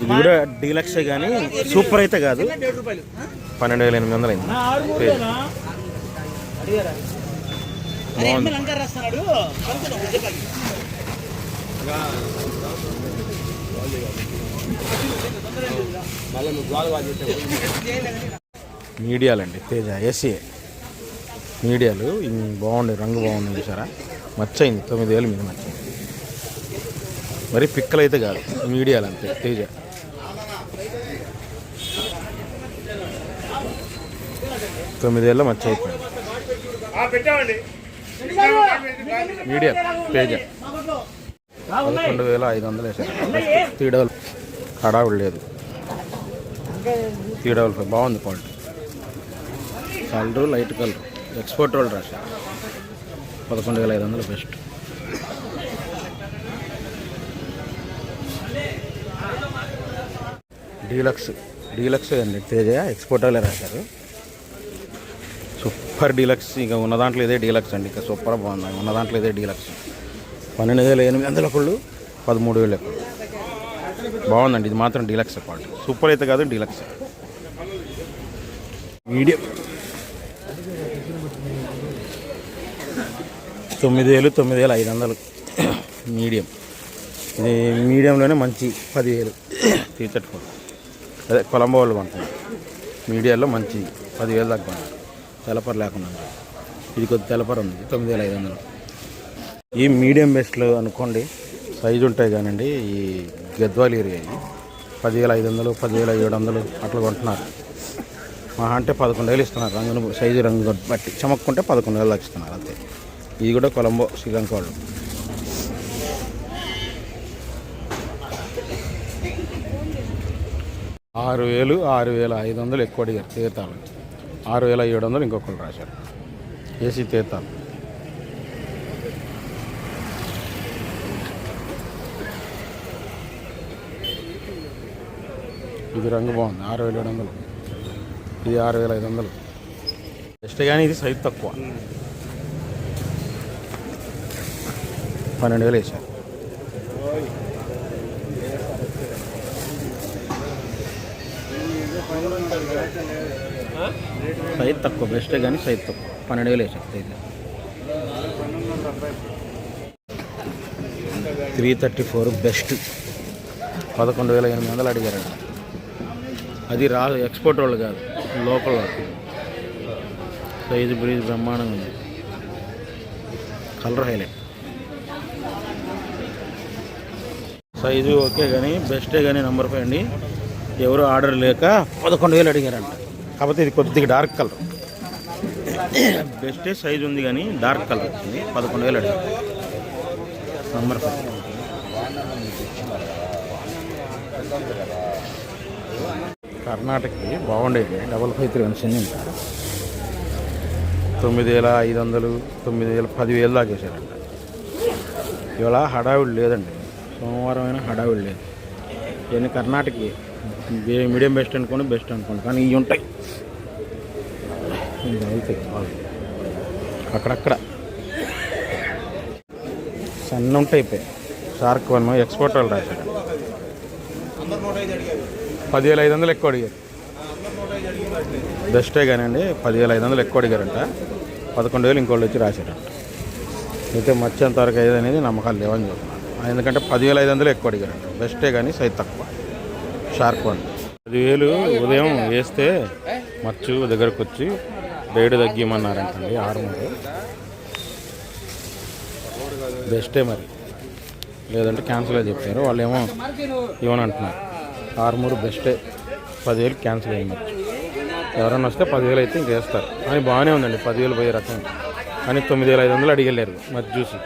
ఇది కూడా డీలక్సే కానీ సూపర్ అయితే కాదు. పన్నెండు వేల ఎనిమిది వందలు అయింది. బాగుంది మీడియాలండి. తేజ ఏసీఏ మీడియాలు బాగుండే రంగు బాగుంది చూసారా? మచ్చ అయింది తొమ్మిది వేలు మీద మచ్చ అయింది. మరి పిక్కలు అయితే కాదు మీడియాలు అంతే తేజ. తొమ్మిది వేల మచ్చ అయిపోయింది మీడియా తేజ పదకొండు వేల ఐదు వందలు వేసారు తీడవల్ హడావుడు లేదు. తీడవల్ బాగుంది quality. Colour light colour. Export వాళ్ళు రాశారు. పదకొండు వేల ఐదు వందలు బెస్ట్. డీలక్స్ డీలక్స్ అండి తేజ ఎక్స్పోర్ట్ వాళ్ళే రాశారు. సూపర్ డీలక్స్ ఇక ఉన్న దాంట్లో ఇదే డీలక్స్ అండి ఇక సూపర్ బాగుంది. ఉన్న దాంట్లో ఇదే డీలక్స్. పన్నెండు వేల ఎనిమిది వందల ఒకళ్ళు పదమూడు వేలు బాగుందండి ఇది మాత్రం డీలక్స్ క్వాలిటీ. సూపర్ అయితే కాదు డీలక్స్. మీడియం. తొమ్మిది వేలు తొమ్మిది వేల ఐదు వందలు. మీడియం. ఇది మీడియంలోనే మంచి పదివేలు తీర్చట్టుకోండి అదే కొలంబో వాళ్ళు పంట మీడియాలో మంచి పదివేలు దాకా తెలపర లేకుండా ఇది కొద్ది తెలపర ఉంది. తొమ్మిది వేల ఐదు వందలు. ఈ మీడియం బెస్ట్లు అనుకోండి సైజు ఉంటాయి కానండి ఈ గద్వాలు ఏరియా ఇది. పదివేల ఐదు వందలు పదివేల ఏడు వందలు అట్లా కొంటున్నారు. మా అంటే పదకొండు వేలు ఇస్తున్నారు. రంగును సైజు రంగు బట్టి చమక్కుంటే పదకొండు వేలు ఇస్తున్నారు అంతే. ఇది కూడా కొలంబో శ్రీలంక వాళ్ళు. ఆరు వేలు ఆరు వేల ఐదు వందలు ఎక్కువ అడిగారు తీర్థాలు. ఆరు వేల ఏడు వందలు ఇంకొకరు రాశారు. ఏసీ తీర్థాలు ఇది రంగు బాగుంది. ఆరు వేల ఏడు వందలు. ఇది ఆరు వేల ఐదు వందలు. జస్ట్ కానీ ఇది సైజ్ తక్కువ. పన్నెండు వేలు వేసారు సైజ్ తక్కువ బెస్ట్ కానీ సైజ్ తక్కువ. పన్నెండు వేలు వేసారు size. Three thirty four best. పదకొండు వేల ఎనిమిది వందలు అడిగారండి అది రా ఎక్స్పోర్ట్ వాళ్ళు కాదు లోకల్ వాళ్ళు. సైజు బ్రీజ్ బ్రహ్మాండంగా ఉంది. Colour highlight. సైజు ఓకే కానీ బెస్టే కానీ నెంబర్ ఫైవ్ అండి. ఎవరు ఆర్డర్ లేక పదకొండు వేలు అడిగారంట. కాకపోతే ఇది కొద్దిగా డార్క్ కలర్ బెస్టే సైజు ఉంది కానీ డార్క్ కలర్ వచ్చింది. పదకొండు వేలు అడిగారు. నెంబర్ ఫైవ్ కర్ణాటకకి బాగుండేది. డబల్ ఫైవ్ త్రీ వన్ సెన్ని తొమ్మిది వేల ఐదు వందలు తొమ్మిది వేల పదివేలు దాకా వేసారంట. ఇవాళ హడావిడి లేదండి. సోమవారం అయినా హడావిడి లేదు. ఇవన్నీ కర్ణాటకకి మీడియం బెస్ట్ అనుకోండి బెస్ట్ అనుకోండి. కానీ ఇవి ఉంటాయి. అక్కడక్కడ. సన్న ఉంటాయి ఇప్పే షార్క్ వన్ ఎక్స్పోర్ట్ వాళ్ళు రాశారు. పదివేల ఐదు వందలు ఎక్కువ అడిగారు. బెస్టే కానివ్వండి పదివేల ఐదు వందలు ఎక్కువ అడిగారంట. పదకొండు వేలు ఇంకోళ్ళు వచ్చి రాశారంట. అయితే మర్చేంత వరకు అయ్యేది అనేది నమ్మకాలు లేవని చెప్తున్నాను ఎందుకంటే పదివేల ఐదు వందలు ఎక్కువ అడిగారంట. బెస్టే కానీ సైజ్ తక్కువ. Sharp one. పదివేలు ఉదయం వేస్తే మచ్చు దగ్గరకు వచ్చి రేటు తగ్గిమన్నారంటండి ఆరు మూడు బెస్టే మరి. లేదంటే క్యాన్సిల్ అయ్యి చెప్పారు. వాళ్ళు ఏమో ఇవ్వనంటున్నారు. ఆరుమూరు బెస్టే. పదివేలు క్యాన్సిల్ అయ్యవచ్చు ఎవరన్నా వస్తే పదివేలు అయితే ఇంక వేస్తారు. కానీ బాగానే ఉందండి. పదివేలు పోయే రకం. కానీ తొమ్మిది వేల ఐదు వందలు అడిగలేరు మరి చూసి.